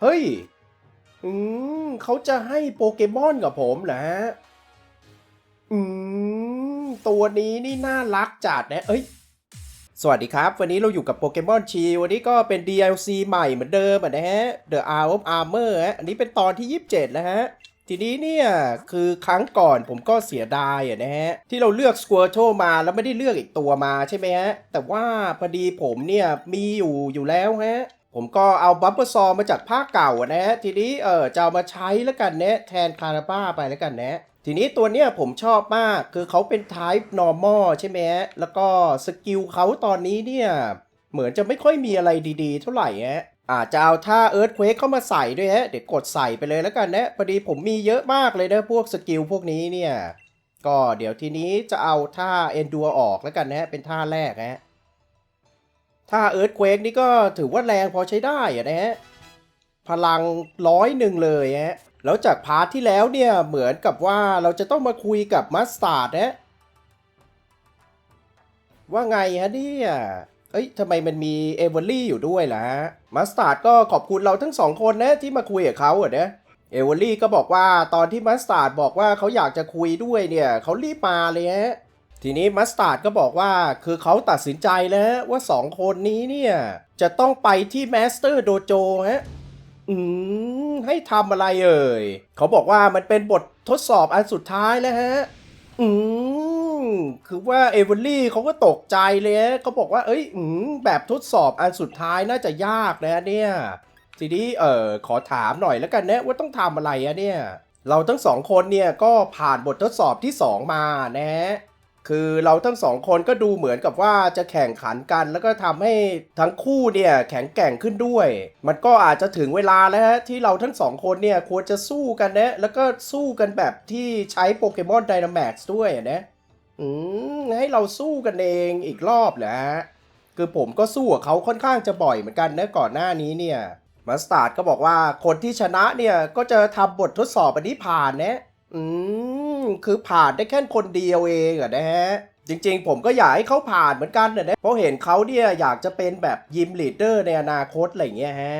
เฮ้ย อืมเขาจะให้โปเกมอนกับผมเหรอฮะ อืม ตัวนี้นี่น่ารักจัดนะ เอ้ย สวัสดีครับ วันนี้เราอยู่กับโปเกมอนชีวันนี้ก็เป็น DLC ใหม่เหมือนเดิมอะนะฮะ The Hour of Armor ฮะ อันนี้เป็นตอนที่ 27 แล้วฮะทีนี้เนี่ยคือครั้งก่อนผมก็เสียดายอะนะฮะที่เราเลือก Squirtle มาแล้วไม่ได้เลือกอีกตัวมาใช่ไหมฮะแต่ว่าพอดีผมเนี่ยมีอยู่อยู่แล้วฮะ ผมก็เอาบัฟเฟอร์ซอมาจากภาคเก่านะฮะทีนี้เออจะเอามาใช้แล้วกันนะแทนคาราบ้าไปแล้วกันนะทีนี้ตัวเนี้ยผมชอบมากคือเขาเป็น type normal ใช่ไหมฮะแล้วก็สกิลเขาตอนนี้เนี่ย เหมือนจะไม่ค่อยมีอะไรดีๆ เท่าไหร่ฮะอาจจะเอาท่า Earthquake เข้ามาใส่ด้วยฮะเดี๋ยวกดใส่ไปเลยแล้วกันนะพอดีผมมีเยอะมากเลยนะพวกสกิลพวกนี้เนี่ย ก็เดี๋ยวทีนี้จะเอาท่า Endure ออกแล้วกันนะเป็นท่าแรกฮะ ท่า Earthquake นี่ก็ถือว่าแรงพอใช้ได้อะนะฮะ พลังร้อยหนึ่งเลยฮะ แล้วจากพาร์ทที่แล้วเนี่ย เหมือนกับว่าเราจะต้องมาคุยกับมัสตาร์ดนะว่าไงฮะเนี่ย เอ้ยทำไมมันมีเอเวอร์ลี่อยู่ด้วยล่ะฮะมัสตาร์ดก็ขอบคุณเราทั้งสองคนนะที่มาคุยกับเขาอะนะเอเวอร์ลี่ก็บอกว่าตอนที่มัสตาร์ดบอกว่าเขาอยากจะคุยด้วยเนี่ยเขารีบมาเลยฮะ ทีนี้มัสตาร์ดก็บอกว่าคือเขาตัดสินใจแล้วว่าสองคนนี้เนี่ย จะต้องไปที่แมสเตอร์โดโจฮะ อืม ให้ทำอะไรเอ่ย เขาบอกว่ามันเป็นบททดสอบอันสุดท้ายแล้วฮะ อืม คือว่าเอเวอรี่เขาก็ตกใจเลยฮะเขาบอกว่า เอ้ย อืม แบบทดสอบอันสุดท้ายน่าจะยากนะเนี่ย ทีนี้เออขอถามหน่อยแล้วกันนะว่าต้องทำอะไรอะเนี่ย เราทั้งสองคนเนี่ยก็ผ่านบททดสอบที่สองมานะ คือเราทั้งสองคนก็ดูเหมือนกับว่าจะแข่งขันกัน แล้วก็ทำให้ทั้งคู่เนี่ยแข็งแกร่งขึ้นด้วย มันก็อาจจะถึงเวลาแล้วฮะที่เราทั้งสองคนเนี่ยควรจะสู้กันนะแล้วก็สู้กันแบบที่ใช้โปเกมอนไดนาแม็กซ์ด้วยนะอืมให้เราสู้กันเองอีกรอบเหรอฮะคือผมก็สู้กับเขาค่อนข้างจะบ่อยเหมือนกันนะก่อนหน้านี้เนี่ยมาสตาร์ดก็บอกว่าคนที่ชนะเนี่ยก็จะทำบททดสอบอันนี้ผ่านนะอืม คือผ่านได้แค่คนเดียวเองอะนะฮะจริงๆ ผมก็อยากให้เขาผ่านเหมือนกันนะเพราะเห็นเขาเนี่ยอยากจะเป็นแบบยิมลีดเดอร์ในอนาคตอะไรเงี้ยฮะ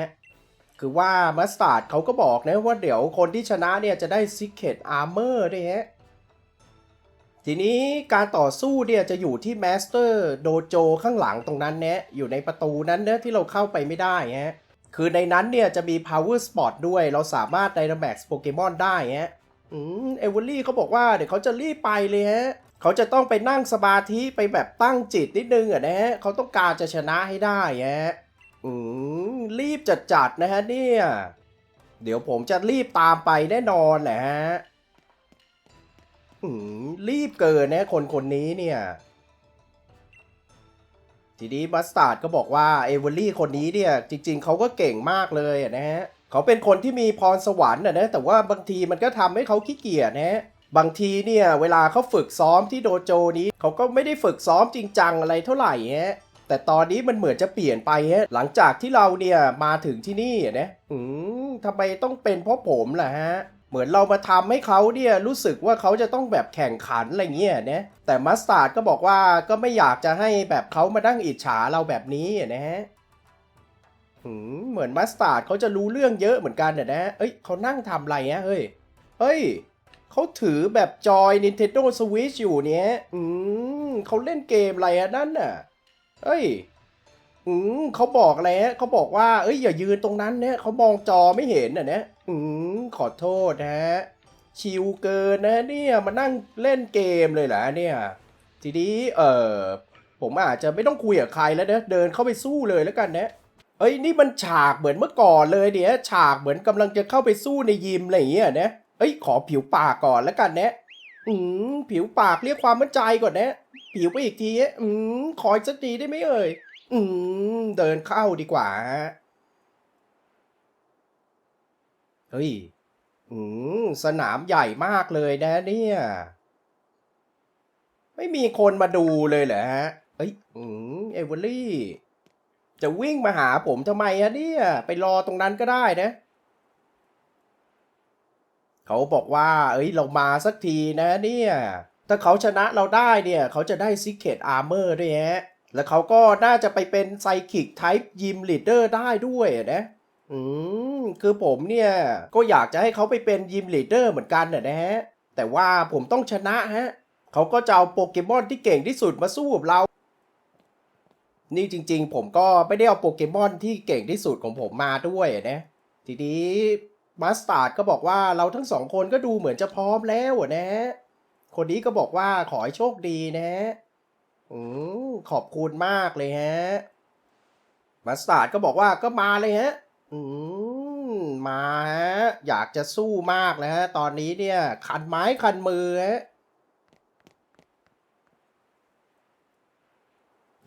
คือว่ามัสตาร์ดเขาก็บอกนะว่าเดี๋ยวคนที่ชนะเนี่ยจะได้ Secret Armor ด้วยฮะ ทีนี้การต่อสู้เนี่ยจะอยู่ที่ Master Dojo ข้างหลังตรงนั้นเนี่ยอยู่ในประตูนั้นเนะที่เราเข้าไปไม่ได้ฮะ คือในนั้นเนี่ยจะมี Power Spot ด้วยเราสามารถ Dynamax Pokemon ได้ฮะ อืมเอเวอรี่เขาบอกว่าเดี๋ยวเขาจะรีบไปเลยฮะเขาจะต้องไปนั่งสมาธิไปแบบตั้งจิตนิดนึงอะนะฮะเขาต้องการจะชนะให้ได้ฮะอืมรีบจัดจัดนะฮะเนี่ย เดี๋ยวผมจะรีบตามไปแน่นอนแหละฮะอืมรีบเกินนะคนคนนี้เนี่ย ทีนี้บัสตาร์ดก็บอกว่าเอเวอรี่คนนี้เนี่ย จริง ๆเขาก็เก่งมากเลยอะนะฮะ เขาเป็นคนที่มีพรสวรรค์อะนะแต่ว่าบางทีมันก็ทำให้เขาขี้เกียจนะฮะบางทีเนี่ยเวลาเขาฝึกซ้อมที่โดโจนี้ เขาก็ไม่ได้ฝึกซ้อมจริงจังอะไรเท่าไหร่ฮะแต่ตอนนี้มันเหมือนจะเปลี่ยนไปฮะหลังจากที่เราเนี่ยมาถึงที่นี่นะอืมทำไมต้องเป็นเพราะผมล่ะฮะเหมือนเรามาทำให้เขาเนี่ยรู้สึกว่าเขาจะต้องแบบแข่งขันอะไรเงี้ยนะแต่มัสตาร์ดก็บอกว่าก็ไม่อยากจะให้แบบเขามานั่งอิจฉาเราแบบนี้นะฮะ เหมือนมัสตาร์ดเขาจะรู้เรื่องเยอะเหมือนกันอะนะ เอ้ยเขานั่งทำอะไรฮะเฮ้ย เฮ้ยเขาถือแบบจอย Nintendo Switch อยู่เนี่ยอืมเขาเล่นเกมอะไรอะนั่นน่ะเฮ้ย อืมเขาบอกอะไรฮะเขาบอกว่า เอ้ยอย่ายืนตรงนั้นเนี่ยเขามองจอไม่เห็นอะนะอืมขอโทษนะฮะ ชิวเกินนะเนี่ยมานั่งเล่นเกมเลยเหรอเนี่ย ทีนี้เออผมอาจจะไม่ต้องคุยกับใครแล้วนะเดินเข้าไปสู้เลยแล้วกันนะ เอ้ยนี่มันฉากเหมือนเมื่อก่อนเลยเนี่ยฉากเหมือนกำลังจะเข้าไปสู้ในยิมอะไรอย่างเงี้ยนะเอ้ยขอผิวปากก่อนแล้วกันนะอืมผิวปากเรียกความมั่นใจก่อนนะ ผิวไปอีกทีอืมขออีกสักทีได้ไหมเอ่ยอืมเดินเข้าดีกว่าเฮ้ยอืมสนามใหญ่มากเลยนะเนี่ยไม่มีคนมาดูเลยเหรอฮะเอ้ยอืมเอเวอรี่ จะวิ่งมาหาผมทำไมฮะเนี่ย ไปรอตรงนั้นก็ได้นะ เขาบอกว่า เอ้ย เรามาสักทีนะเนี่ย ถ้าเขาชนะเราได้เนี่ย เขาจะได้ Secret Armor ด้วยฮะ แล้วเขาก็น่าจะไปเป็นไซคิกไทป์ยิมลีดเดอร์ได้ด้วยนะ อืม คือผมเนี่ย ก็อยากจะให้เขาไปเป็นยิมลีดเดอร์เหมือนกันนะนะฮะ แต่ว่าผมต้องชนะฮะ เขาก็จะเอาโปเกมอนที่เก่งที่สุดมาสู้กับเรา นี่จริงๆ ผมก็ไม่ได้เอาโปเกมอนที่เก่งที่สุดของผมมาด้วยนะ ทีนี้มาสตาร์ดก็บอกว่าเราทั้งสองคนก็ดูเหมือนจะพร้อมแล้วนะ คนนี้ก็บอกว่าขอให้โชคดีนะอืมขอบคุณมากเลยฮะมาสตาร์ดก็บอกว่าก็มาเลยฮะ อืมมาฮะ อยากจะสู้มากนะฮะ ตอนนี้เนี่ย คันไม้คันมือฮะ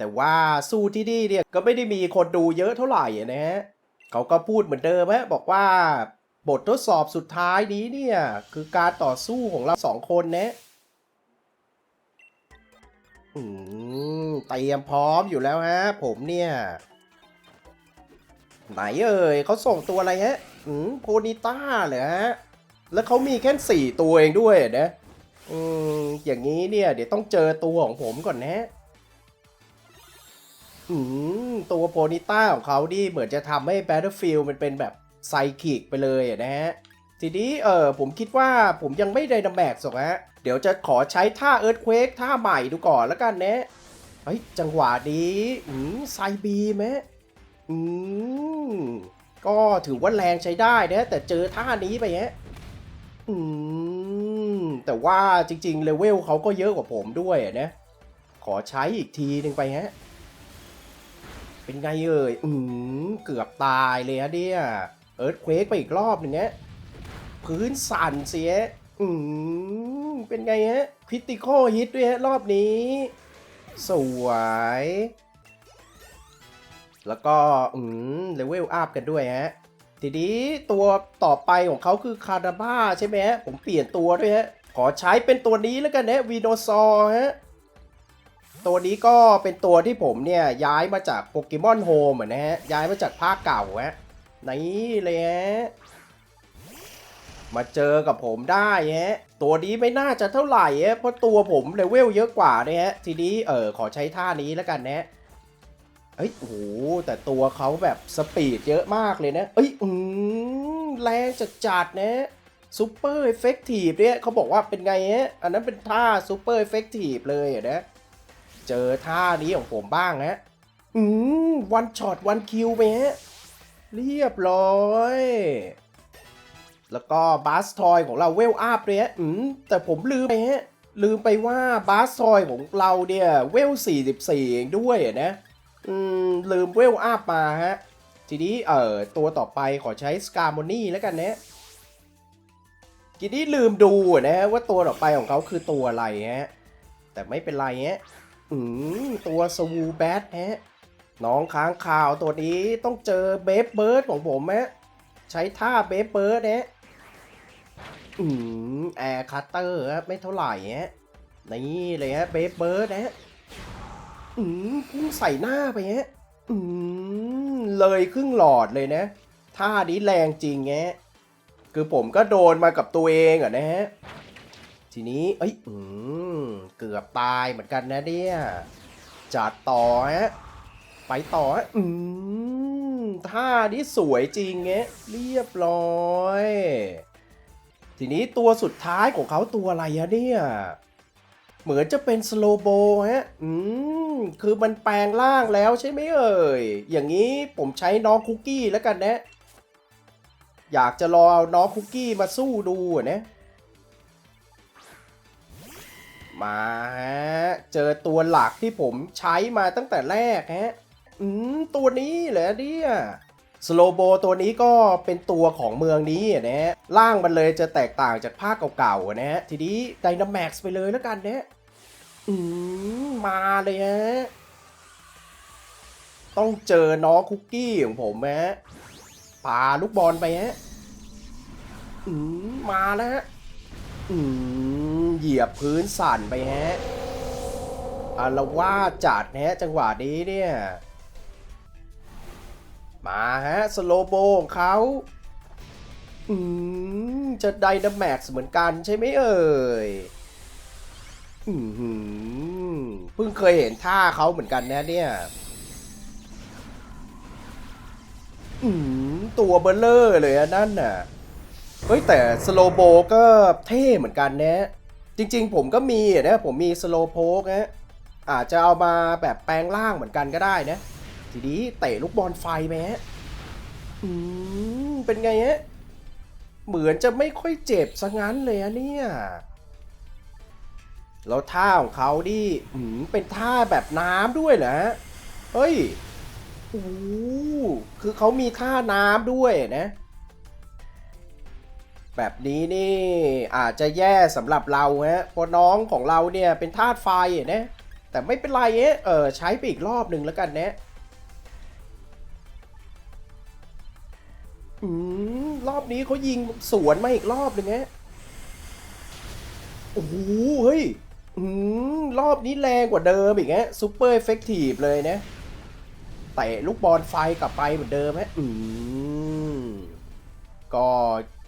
แต่ว่าสู้ที่นี่เนี่ยก็ไม่ได้มีคนดูเยอะเท่าไหร่นะฮะเขาก็พูดเหมือนเดิมฮะบอกว่าบททดสอบสุดท้ายนี้เนี่ย คือการต่อสู้ของเราสองคนนะอืมเตรียมพร้อมอยู่แล้วฮะ ผมเนี่ย ไหนเอ่ยเขาส่งตัวอะไรฮะ อืมโพนิต้าเหรอฮะ แล้วเขามีแค่สี่ตัวเองด้วยนะ อืมอย่างนี้เนี่ย เดี๋ยวต้องเจอตัวของผมก่อนนะ ตัวโพนิต้าของเขาดิเหมือนจะทำให้ Battlefield มันเป็นแบบไซคิกไปเลยอะนะฮะ ทีนี้เออผมคิดว่าผมยังไม่ไดนาแม็กซ์หรอกฮะ เดี๋ยวจะขอใช้ท่าเอิร์ธเควกท่าใหม่ดูก่อนแล้วกันนะเฮ้ย จังหวะนี้อืมไซบีไหมอืมก็ถือว่าแรงใช้ได้นะแต่เจอท่านี้ไปฮะอืมแต่ว่าจริงๆเลเวลเขาก็เยอะกว่าผมด้วยนะ ขอใช้อีกทีหนึ่งไปฮะ เป็นไงเอ่ย อืมเกือบตายเลยฮะเนี่ย เอิร์ธเควกไปอีกรอบหนึ่งฮะพื้นสั่นเสีย อืมเป็นไงฮะ คริติคอลฮิตด้วยฮะรอบนี้ สวย แล้วก็ อืมเลเวลอัพกันด้วยฮะ ทีนี้ตัวต่อไปของเขาคือคาราบ้าใช่ไหมฮะ ผมเปลี่ยนตัวด้วยฮะ ขอใช้เป็นตัวนี้แล้วกันนะวีโนซอร์ฮะ ตัวนี้ก็เป็นตัวที่ผมเนี่ยย้ายมาจากโปเกมอนโฮมนะฮะ ย้ายมาจากภาคเก่าฮะนี่เลยฮะ มาเจอกับผมได้ฮะ ตัวนี้ไม่น่าจะเท่าไหร่ฮะ เพราะตัวผมเลเวลเยอะกว่าเนี่ยฮะ ทีนี้เออขอใช้ท่านี้แล้วกันนะเอ้ยโอ้โหแต่ตัวเขาแบบสปีดเยอะมากเลยนะ เอ้ยอืมแรงจัดจัดนะซูเปอร์เอฟเฟกตีฟเนี่ยเขาบอกว่าเป็นไงฮะ อันนั้นเป็นท่าซูเปอร์เอฟเฟกตีฟเลยนะ เจอท่านี้ของผมบ้างฮะอืมวันช็อตวันคิวไปฮะเรียบร้อย แล้วก็บาสทอยของเราเวลอัพเลยฮะอืมแต่ผมลืมไปฮะลืมไปว่าบาสทอยของเราเนี่ยเวล 44 เองด้วยอะนะอืมลืมเวลอัพมาฮะ ทีนี้เอ่อตัวต่อไปขอใช้สกาโมนี่แล้วกันนะทีนี้ลืมดูอะนะว่าตัวต่อไปของเขาคือตัวอะไรฮะ แต่ไม่เป็นไรฮะ อืมตัวสวูแบทฮะน้องค้างข่าวตัวนี้ต้องเจอเบฟเบิร์ดของผมฮะใช้ท่าเบฟเบิร์ดฮะอืมแอร์คัตเตอร์ฮะไม่เท่าไหร่ฮะนี่เลยฮะเบฟเบิร์ดฮะอืมพุ่งใส่หน้าไปฮะอืมเลยครึ่งหลอดเลยนะท่านี้แรงจริงแงะคือผมก็โดนมากับตัวเองอะนะฮะ ทีนี้เอ้ยอืมเกือบตายเหมือนกันนะเนี่ยจัดต่อฮะไปต่อฮะอืมท่านี้สวยจริงเงี้ยเรียบร้อย ทีนี้ตัวสุดท้ายของเขาตัวอะไรอะเนี่ยเหมือนจะเป็นสโลโบฮะ อืม คือมันแปลงร่างแล้วใช่ไหมเอ่ย อย่างนี้ผมใช้น้องคุกกี้แล้วกันนะ อยากจะรอเอาน้องคุกกี้มาสู้ดูอะนะ มาฮะ เจอตัวหลักที่ผมใช้มาตั้งแต่แรกฮะ อืม ตัวนี้เหรอเนี่ยสโลโบตัวนี้ก็เป็นตัวของเมืองนี้นะฮะร่างมันเลยจะแตกต่างจากภาคเก่าๆนะฮะ ทีนี้ไดนาแม็กซ์ไปเลยแล้วกันนะอืม มาเลยฮะ ต้องเจอน้องคุกกี้ของผมฮะปาลูกบอลไปฮะ อืม มาแล้วฮะ อืม เหยียบพื้นสั่นไปฮะอาละว่าจัดฮะจังหวะนี้เนี่ย มาฮะ สโลโบของเขาอืมจะไดนาแม็กซ์เหมือนกันใช่ไหมเอ่ยอืมเพิ่งเคยเห็นท่าเขาเหมือนกันนะเนี่ยอืมตัวเบลเลอร์เลยอะนั่นน่ะ เฮ้ยแต่สโลโบก็เท่เหมือนกันนะ จริงๆ ผมก็มีนะผมมีสโลโพกนะอาจจะเอามาแบบแปลงร่างเหมือนกันก็ได้นะ ทีนี้เตะลูกบอลไฟไหมฮะอืมเป็นไงฮะเหมือนจะไม่ค่อยเจ็บซะงั้นเลยอะเนี่ยแล้วท่าของเขาดิอืมเป็นท่าแบบน้ำด้วยเหรอฮะเฮ้ยโอ้คือเขามีท่าน้ำด้วยนะ แบบนี้นี่อาจจะแย่สำหรับเราฮะเพราะน้องของเราเนี่ยเป็นธาตุไฟนะแต่ไม่เป็นไรเอ๊ะเออใช้ไปอีกรอบหนึ่งแล้วกันนะอืมรอบนี้เขายิงสวนมาอีกรอบหนึ่งฮะโอ้โหเฮ้ยอืมรอบนี้แรงกว่าเดิมอีกฮะซูเปอร์เอฟเฟกตีฟเลยนะเตะลูกบอลไฟกลับไปเหมือนเดิมฮะอืมก็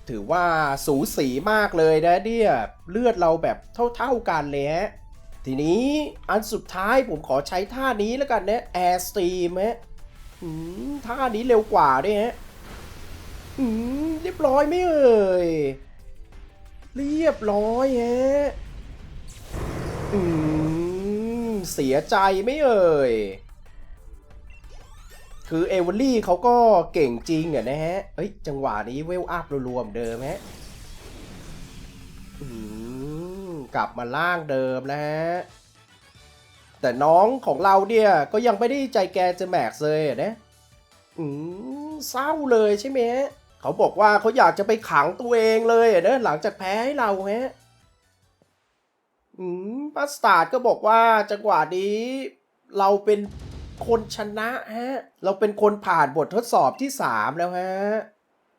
ถือว่าสูสีมากเลยนะเนี่ยเลือดเราแบบเท่าๆกันเลยฮะทีนี้อันสุดท้ายผมขอใช้ท่านี้แล้วกันนะแอร์สตรีมฮะท่านี้เร็วกว่าด้วยฮะเรียบร้อยไหมเอ่ย เรียบร้อยฮะเสียใจไหมเอ่ย คือเอเวอร์ลี่เขาก็เก่งจริงอะนะฮะเอ้ย จังหวะนี้เวลอัพรวมเดิมฮะอืมกลับมาล่างเดิมแล้วฮะ แต่น้องของเราเนี่ย ก็ยังไม่ได้ใจแกจะแม็กเลยนะอืมเศร้าเลยใช่ไหมฮะเขาบอกว่าเขาอยากจะไปขังตัวเองเลยเนะหลังจากแพ้ให้เราฮะอืมปัสตาร์ดก็บอกว่าจังหวะนี้เราเป็น คนชนะฮะ เราเป็นคนผ่านบททดสอบที่ 3 แล้วฮะ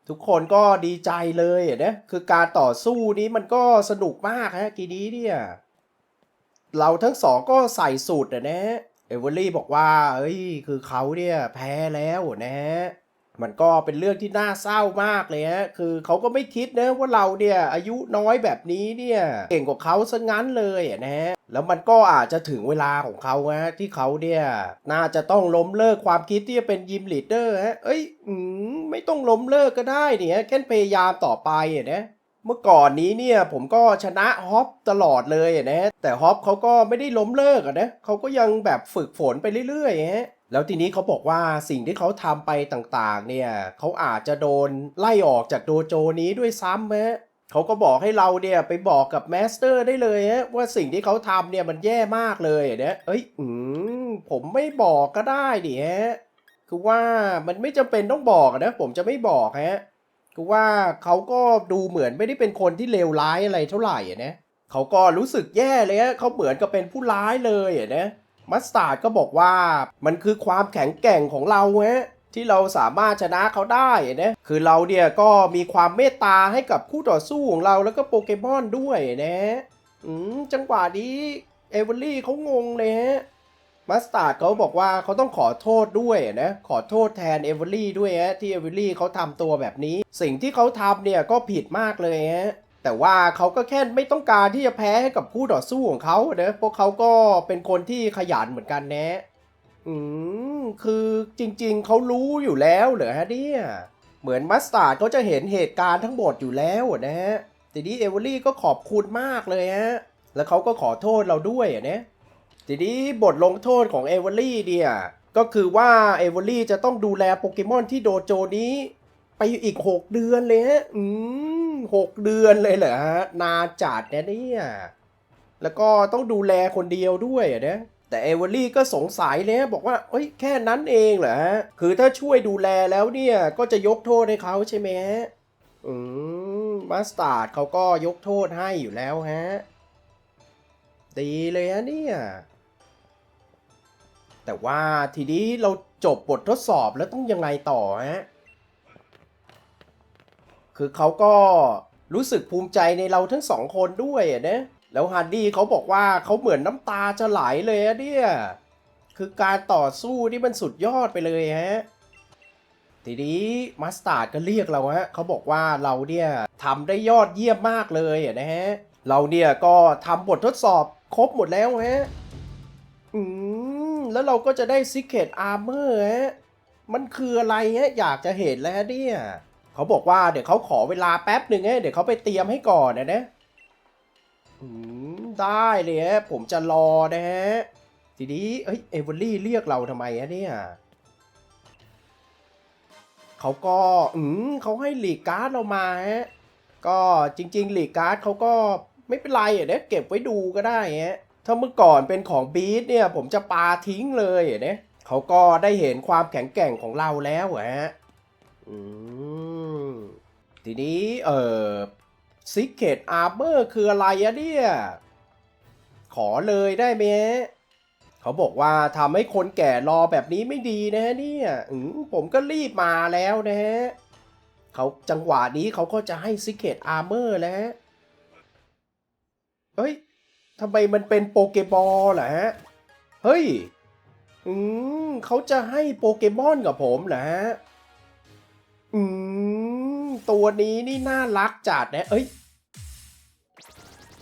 ทุกคนก็ดีใจเลยนะคือการต่อสู้นี้มันก็สนุกมากฮะกีนี้เนี่ย เราทั้งสองก็ใส่สูตรอะนะเอเวอรี่บอกว่าเอ้ยคือเขาเนี่ยแพ้แล้วนะฮะมันก็เป็นเรื่องที่น่าเศร้ามากเลยฮะ คือเขาก็ไม่คิดนะว่าเราเนี่ยอายุน้อยแบบนี้เนี่ยเก่งกว่าเขาซะงั้นเลยอะนะฮะ แล้วมันก็อาจจะถึงเวลาของเขาฮะที่เขาเนี่ยน่าจะต้องล้มเลิกความคิดที่จะเป็นยิมลีดเดอร์ฮะ เอ้ยอืมไม่ต้องล้มเลิกก็ได้เนี่ยแค่พยายามต่อไปอะนะเมื่อก่อนนี้เนี่ยผมก็ชนะฮอปตลอดเลยอะนะแต่ฮอปเขาก็ไม่ได้ล้มเลิกนะเขาก็ยังแบบฝึกฝนไปเรื่อยๆฮะแล้วทีนี้เขาบอกว่าสิ่งที่เขาทำไปต่างๆ เนี่ยเขาอาจจะโดนไล่ออกจากโดโจนี้ด้วยซ้ำฮะ เขาก็บอกให้เราเนี่ยไปบอกกับแมสเตอร์ได้เลยฮะว่าสิ่งที่เขาทำเนี่ยมันแย่มากเลยอะนะเอ้ยอืมผมไม่บอกก็ได้ดิฮะคือว่ามันไม่จำเป็นต้องบอกนะผมจะไม่บอกฮะคือว่าเขาก็ดูเหมือนไม่ได้เป็นคนที่เลวร้ายอะไรเท่าไหร่อะนะเขาก็รู้สึกแย่เลยฮะเขาเหมือนกับเป็นผู้ร้ายเลยอะนะมัสตาร์ดก็บอกว่ามันคือความแข็งแกร่งของเราฮะ ที่เราสามารถชนะเขาได้นะคือเราเนี่ยก็มีความเมตตาให้กับคู่ต่อสู้ของเราแล้วก็โปเกมอนด้วยนะอืมจังหวะนี้เอเวอรี่เขางงเลยฮะมัสตาร์ดเขาบอกว่าเขาต้องขอโทษด้วยนะ ขอโทษแทนเอเวอรี่ด้วยฮะที่เอเวอรี่เขาทำตัวแบบนี้ สิ่งที่เขาทำเนี่ยก็ผิดมากเลยฮะแต่ว่าเขาก็แค่ไม่ต้องการที่จะแพ้ให้กับคู่ต่อสู้ของเขาเนะเพราะเขาก็เป็นคนที่ขยันเหมือนกันนะ อืมคือจริงๆ เขารู้อยู่แล้วเหรอฮะเนี่ย เหมือนมัสตาร์ดเขาจะเห็นเหตุการณ์ทั้งหมดอยู่แล้วอะนะฮะทีนี้เอเวอรี่ก็ขอบคุณมากเลยฮะ แล้วเขาก็ขอโทษเราด้วยอะนะทีนี้บทลงโทษของเอเวอรี่เนี่ย ก็คือว่าเอเวอรี่จะต้องดูแลโปเกมอนที่โดโจนี้ ไปอีก 6 เดือนเลยฮะ อืมหกเดือนเลยเหรอฮะ นานจัดนะเนี่ย แล้วก็ต้องดูแลคนเดียวด้วยอะนะ แต่เอเวอรี่ก็สงสัยเลยบอกว่าเอ้ยแค่นั้นเองเหรอฮะคือถ้าช่วยดูแลแล้วเนี่ยก็จะยกโทษให้เขาใช่ไหมฮะอืมมาสตาร์ดเขาก็ยกโทษให้อยู่แล้วฮะดีเลยฮะเนี่ยแต่ว่าทีนี้เราจบบททดสอบแล้วต้องยังไงต่อฮะ คือเขาก็รู้สึกภูมิใจในเราทั้งสองคนด้วยอะนะ แล้วฮันดี้เขาบอกว่าเขาเหมือนน้ำตาจะไหลเลยอะเนี่ย คือการต่อสู้ที่มันสุดยอดไปเลยฮะ ทีนี้มาสตาร์ดก็เรียกเราฮะเขาบอกว่าเราเนี่ยทำได้ยอดเยี่ยมมากเลยอะนะฮะ เราเนี่ยก็ทำบททดสอบครบหมดแล้วฮะ อืม แล้วเราก็จะได้ Secret Armor ฮะ มันคืออะไรเงี้ยอยากจะเห็นแล้วเนี่ย เขาบอกว่าเดี๋ยวเขาขอเวลาแป๊บหนึ่งเงี้ยเดี๋ยวเขาไปเตรียมให้ก่อนนะนะ ได้เลยฮะผมจะรอนะฮะ ทีนี้เอ้ยเอเวอรี่เรียกเราทำไมอะเนี่ยเขาก็อืมเขาให้หลีกการ์ดเรามาฮะ ก็จริง ๆ หลีกการ์ดเขาก็ไม่เป็นไรอะเนี่ยเก็บไว้ดูก็ได้ฮะถ้าเมื่อก่อนเป็นของบีทเนี่ย ผมจะปาทิ้งเลยเนี่ยเขาก็ได้เห็นความแข็งแกร่งของเราแล้วอะฮะ อืม ทีนี้เออ ซิกเ e ตอาร์เบอร์คืออะไรอะเนี่ย ขอเลยได้ไหมเขาบอกว่าทำให้คนแก่รอแบบนี้ไม่ดีนะฮะเนี่ยอผมก็รีบมาแล้วนะฮะเขาจังหวะนี้เขาก็จะให้ซิกเ e ตอาร์เมอร์แล้วเฮ้ยทำไมมันเป็นโปเกบอลเหรอฮะ เฮ้ย อืมเขาจะให้โปเกมอนกับผมเหรอฮะ อืม ตัวนี้นี่น่ารักจัดนะเอ้ย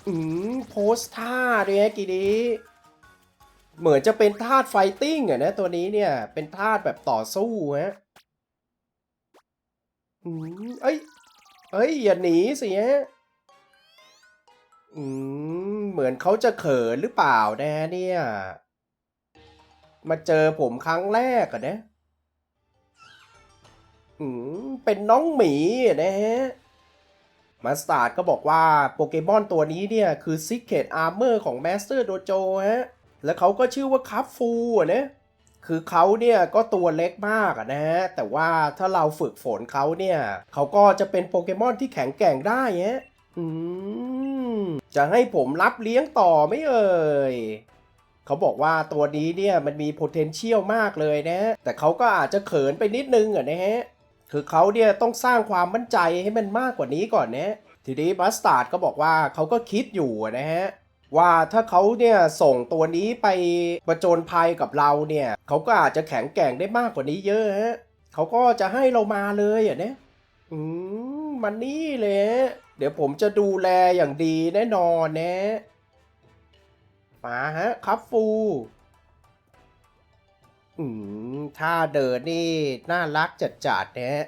อืมโพสท่าด้วยฮะกีนี้ เหมือนจะเป็นธาตุไฟติ้งอะนะตัวนี้เนี่ย เป็นธาตุแบบต่อสู้ฮะ อืมเอ้ย เอ้ย อย่าหนีสิฮะ อืม เหมือนเขาจะเขินหรือเปล่านะเนี่ย มาเจอผมครั้งแรกอะนะ เป็นน้องหมีนะฮะมาสตาร์ดก็บอกว่าโปเกมอนตัวนี้เนี่ย คือ Secret Armor ของ Master Dojo ฮะ แล้วเขาก็ชื่อว่าคัฟฟูนะคือเขาเนี่ยก็ตัวเล็กมากนะฮะ แต่ว่าถ้าเราฝึกฝนเขาเนี่ย เขาก็จะเป็นโปเกมอนที่แข็งแกร่งได้ฮะอืมจะให้ผมรับเลี้ยงต่อไหม่เอ่ยเขาบอกว่าตัวนี้เนี่ยมันมี potential มากเลยนะ แต่เขาก็อาจจะเขินไปนิดนึงอะนะฮะ คือเขาเนี่ยต้องสร้างความมั่นใจให้มันมากกว่านี้ก่อนนะทีนี้บัสตาร์ดก็บอกว่าเขาก็คิดอยู่นะฮะว่าถ้าเขาเนี่ยส่งตัวนี้ไปประจนภัยกับเราเนี่ยเขาก็อาจจะแข็งแกร่งได้มากกว่านี้เยอะฮะเขาก็จะให้เรามาเลยอะเนี่ยอืมมันนี่เลยเดี๋ยวผมจะดูแลอย่างดีแน่นอนนะมาฮะครับฟู อืมถ้าเดินนี่ น่ารักจัดจัดๆนะฮะ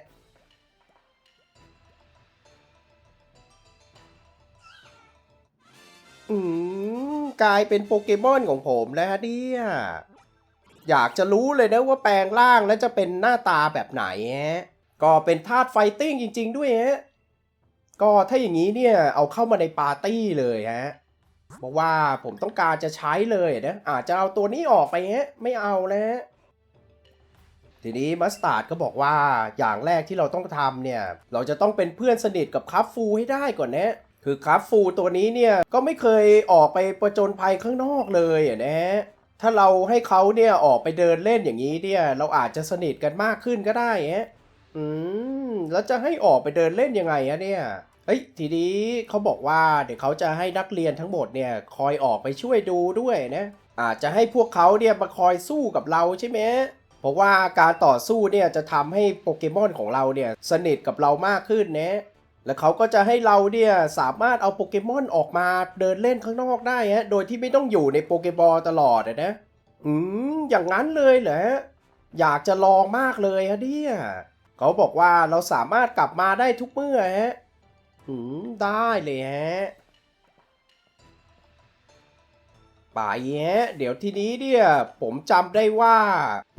อืมกลายเป็นโปเกมอนของผมแล้วเนี่ยอยากจะรู้เลยนะว่าแปลงร่างแล้วจะเป็นหน้าตาแบบไหนฮะก็เป็นธาตุไฟติ้งจริง ๆ ด้วยฮะก็ถ้าอย่างนี้เนี่ยเอาเข้ามาในปาร์ตี้เลยฮะบอกว่าผมต้องการจะใช้เลยนะอาจจะเอาตัวนี้ออกไปฮะไม่เอาแล้ว ทีนี้มัสตาร์ดก็บอกว่าอย่างแรกที่เราต้องทำเนี่ย เราจะต้องเป็นเพื่อนสนิทกับคัฟฟูให้ได้ก่อนนะคือคัฟฟูตัวนี้เนี่ยก็ไม่เคยออกไปประจนภัยข้างนอกเลยอะนะถ้าเราให้เขาเนี่ยออกไปเดินเล่นอย่างนี้เนี่ย เราอาจจะสนิทกันมากขึ้นก็ได้ฮะอืมแล้วจะให้ออกไปเดินเล่นยังไงอะเนี่ยเฮ้ยทีนี้เขาบอกว่าเดี๋ยวเขาจะให้นักเรียนทั้งหมดเนี่ยคอยออกไปช่วยดูด้วยนะอาจจะให้พวกเขาเนี่ยมาคอยสู้กับเราใช่ไหม เพราะว่าการต่อสู้เนี่ยจะทำให้โปเกมอนของเราเนี่ยสนิทกับเรามากขึ้นนะแล้วเขาก็จะให้เราเนี่ยสามารถเอาโปเกมอนออกมาเดินเล่นข้างนอกได้ฮะโดยที่ไม่ต้องอยู่ในโปเกบอลตลอดนะอืมอย่างนั้นเลยเหรอฮะอยากจะลองมากเลยฮะเนี่ยเขาบอกว่าเราสามารถกลับมาได้ทุกเมื่อฮะอืมได้เลยฮะ ป่ายฮะเดี๋ยวทีนี้เนี่ยผมจำได้ว่า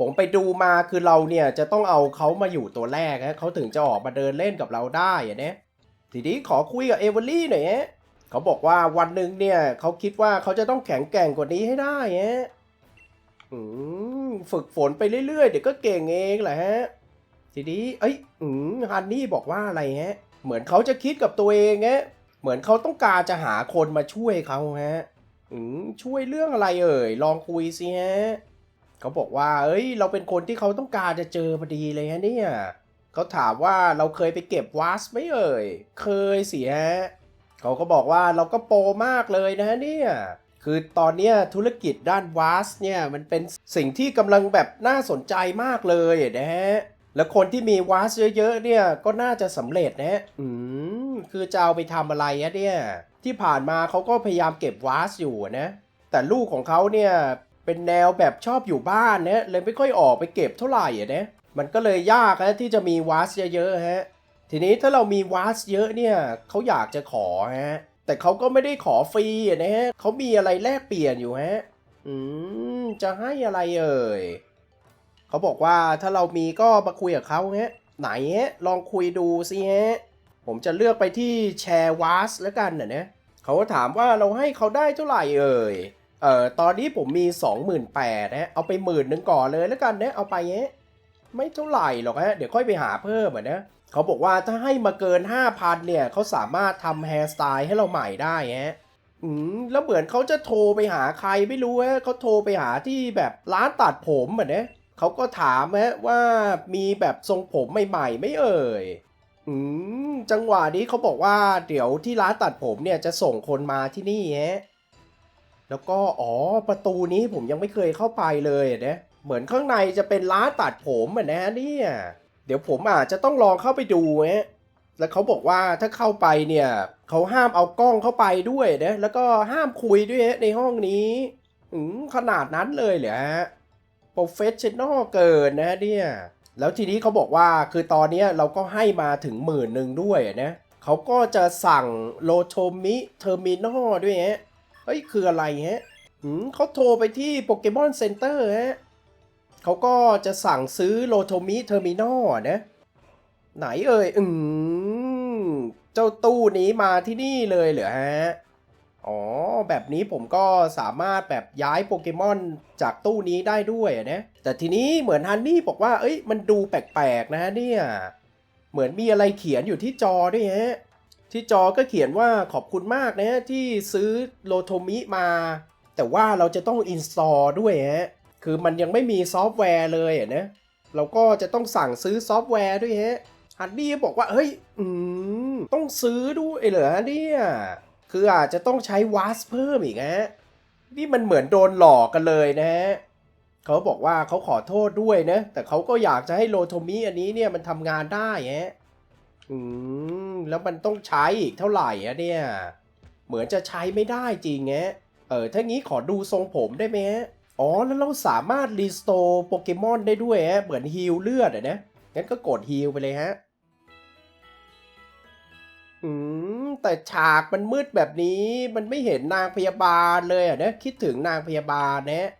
ผมไปดูมาคือเราเนี่ยจะต้องเอาเขามาอยู่ตัวแรกฮะเขาถึงจะออกมาเดินเล่นกับเราได้อะเนี่ยทีนี้ขอคุยกับเอเวอรี่หน่อยฮะเขาบอกว่าวันหนึ่งเนี่ยเขาคิดว่าเขาจะต้องแข็งแกร่งกว่านี้ให้ได้ฮะอืมฝึกฝนไปเรื่อยๆ เดี๋ยวก็เก่งเองแหละฮะ ทีนี้ เอ้ยอืมฮันนี่บอกว่าอะไรฮะ เหมือนเขาจะคิดกับตัวเองฮะ เหมือนเขาต้องการจะหาคนมาช่วยเขาฮะ ช่วยเรื่องอะไรเอ่ย ลองคุยสิฮะเขาบอกว่า เอ้ย เราเป็นคนที่เขาต้องการจะเจอพอดีเลยฮะเนี่ยเขาถามว่าเราเคยไปเก็บวาสไหมเอ่ย เคยสิฮะเขาก็บอกว่าเราก็โปรมากเลยนะเนี่ย คือตอนเนี้ยธุรกิจด้านวาสเนี่ยมันเป็นสิ่งที่กำลังแบบน่าสนใจมากเลยนะฮะ แล้วคนที่มีวาสเยอะๆเนี่ยก็น่าจะสำเร็จนะ อืม คือจะเอาไปทำอะไรอะเนี่ย ที่ผ่านมาเขาก็พยายามเก็บวาสอยู่นะ แต่ลูกของเขาเนี่ยเป็นแนวแบบชอบอยู่บ้านนะเลยไม่ค่อยออกไปเก็บเท่าไหร่อะนะมันก็เลยยากฮะที่จะมีวาสเยอะๆฮะทีนี้ถ้าเรามีวาสเยอะเนี่ยเขาอยากจะขอฮะแต่เขาก็ไม่ได้ขอฟรีนะฮะเขามีอะไรแลกเปลี่ยนอยู่ฮะอืมจะให้อะไรเอ่ยเขาบอกว่าถ้าเรามีก็มาคุยกับเขาฮะไหนฮะลองคุยดูสิฮะผมจะเลือกไปที่แชร์วาสแล้วกันนะนะ เขาก็ถามว่าเราให้เขาได้เท่าไหร่เอ่ยเอ่อตอนนี้ผมมี 28,000นะฮะเอาไปหมื่นหนึ่งก่อนเลยแล้วกันนะเอาไปฮะไม่เท่าไหร่หรอกฮะเดี๋ยวค่อยไปหาเพิ่มอะนะเขาบอกว่าถ้าให้มาเกิน 5,000เนี่ยเขาสามารถทำแฮร์สไตล์ให้เราใหม่ได้ฮะอืมแล้วเหมือนเขาจะโทรไปหาใครไม่รู้ฮะเขาโทรไปหาที่แบบร้านตัดผมอะนะเขาก็ถามฮะว่ามีแบบทรงผมใหม่ๆไม่เอ่ย อืม จังหวะนี้เขาบอกว่าเดี๋ยวที่ร้านตัดผมเนี่ยจะส่งคนมาที่นี่ฮะ แล้วก็อ๋อประตูนี้ผมยังไม่เคยเข้าไปเลยนะ เหมือนข้างในจะเป็นร้านตัดผมอะนะเนี่ย เดี๋ยวผมอาจจะต้องลองเข้าไปดูฮะ แล้วเขาบอกว่าถ้าเข้าไปเนี่ยเขาห้ามเอากล้องเข้าไปด้วยนะ แล้วก็ห้ามคุยด้วยในห้องนี้ อืมขนาดนั้นเลยเหรอฮะ โปรเฟชชั่นอลเกินนะเนี่ย แล้วทีนี้เขาบอกว่าคือตอนนี้เราก็ให้มาถึงหมื่นหนึ่งด้วยนะเขาก็จะสั่งโลโทมิเทอร์มินอลด้วยฮะเฮ้ยคืออะไรฮะหืมเขาโทรไปที่โปเกมอนเซ็นเตอร์ฮะเขาก็จะสั่งซื้อโลโทมิเทอร์มินอลนะไหนเอ่ยอืมเจ้าตู้นี้มาที่นี่เลยเหรอฮะ อ๋อ แบบนี้ผมก็สามารถแบบย้ายโปเกมอนจากตู้นี้ได้ด้วยนะ แต่ทีนี้เหมือนฮันนี่บอกว่า เอ้ย มันดูแปลกๆนะฮะเนี่ย เหมือนมีอะไรเขียนอยู่ที่จอด้วยฮะ ที่จอก็เขียนว่าขอบคุณมากนะที่ซื้อโลโทมิมา แต่ว่าเราจะต้องอินสตอลด้วยฮะ คือมันยังไม่มีซอฟต์แวร์เลยอะนะ เราก็จะต้องสั่งซื้อซอฟต์แวร์ด้วยฮะ ฮันนี่บอกว่า เฮ้ย อืม ต้องซื้อด้วยเหรอเนี่ย คืออาจจะต้องใช้วาสเพิ่มอีกฮะนี่มันเหมือนโดนหลอกกันเลยนะฮะเขาบอกว่าเขาขอโทษด้วยนะ แต่เขาก็อยากจะให้โลโทมิอันนี้เนี่ยมันทำงานได้ฮะอืมแล้วมันต้องใช้อีกเท่าไหร่อะเนี่ย เหมือนจะใช้ไม่ได้จริงแงเออถ้างี้ขอดูทรงผมได้ไหมฮะอ๋อแล้วเราสามารถรีสโตร์โปเกมอนได้ด้วยฮะเหมือนฮีลเลือดอะนะงั้นก็กดฮีลไปเลยฮะ อืม แต่ฉากมันมืดแบบนี้ มันไม่เห็นนางพยาบาลเลยอะนะคิดถึงนางพยาบาลนะ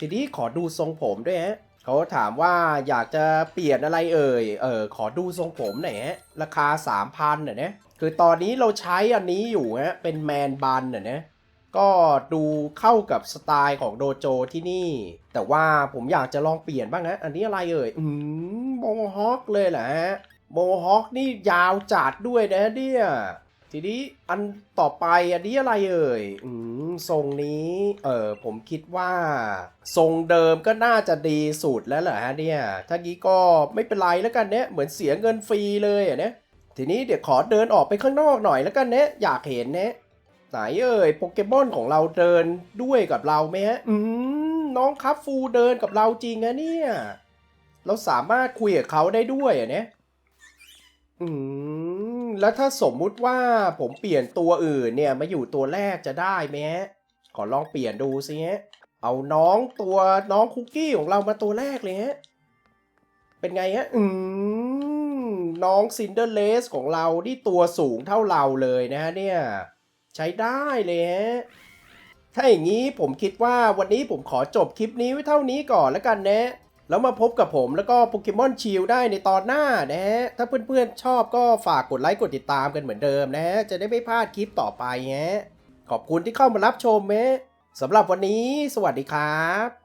ทีนี้ขอดูทรงผมด้วยฮะเขาถามว่าอยากจะเปลี่ยนอะไรเอ่ย เออ ขอดูทรงผมหน่อยฮะ ราคา3,000น่ะนะ คือตอนนี้เราใช้อันนี้อยู่ฮะ เป็นแมนบันน่ะนะ ก็ดูเข้ากับสไตล์ของโดโจที่นี่ แต่ว่าผมอยากจะลองเปลี่ยนบ้างนะ อันนี้อะไรเอ่ย อืมโมฮอคเลยเหรอฮะ โมฮอคนี่ยาวจัดด้วยนะเนี่ย ทีนี้อันต่อไปอันนี้อะไรเอ่ย อืมทรงนี้ เออผมคิดว่า ทรงเดิมก็น่าจะดีสุดแล้วเหรอฮะเนี่ย ถ้างี้ก็ไม่เป็นไรแล้วกันเนี่ยเหมือนเสียเงินฟรีเลยอะเนี่ยทีนี้เดี๋ยวขอเดินออกไปข้างนอกหน่อยแล้วกันเนี่ยอยากเห็นเนี่ยไหนเอ่ยโปเกมอนของเราเดินด้วยกับเราไหมฮะ อืมน้องคัฟฟูเดินกับเราจริงนะเนี่ย เราสามารถคุยกับเขาได้ด้วยอะเนี่ย อืม แล้วถ้าสมมุติว่าผมเปลี่ยนตัวอื่นเนี่ยมาอยู่ตัวแรกจะได้ไหมฮะขอลองเปลี่ยนดูสิฮะเอาน้องตัวน้องคุกกี้ของเรามาตัวแรกเลยฮะ เป็นไงฮะ อืม น้องซินเดอร์เลสของเราที่ตัวสูงเท่าเราเลยนะฮะเนี่ย ใช้ได้เลยฮะถ้าอย่างนี้ผมคิดว่าวันนี้ผมขอจบคลิปนี้ไว้เท่านี้ก่อนแล้วกันนะ แล้วมาพบกับผมแล้วก็โปเกมอนชิลได้ในตอนหน้านะฮะ ถ้าเพื่อนๆชอบก็ฝากกดไลค์กดติดตามกันเหมือนเดิมนะฮะ จะได้ไม่พลาดคลิปต่อไปฮะ ขอบคุณที่เข้ามารับชมเมะสำหรับวันนี้ สวัสดีครับ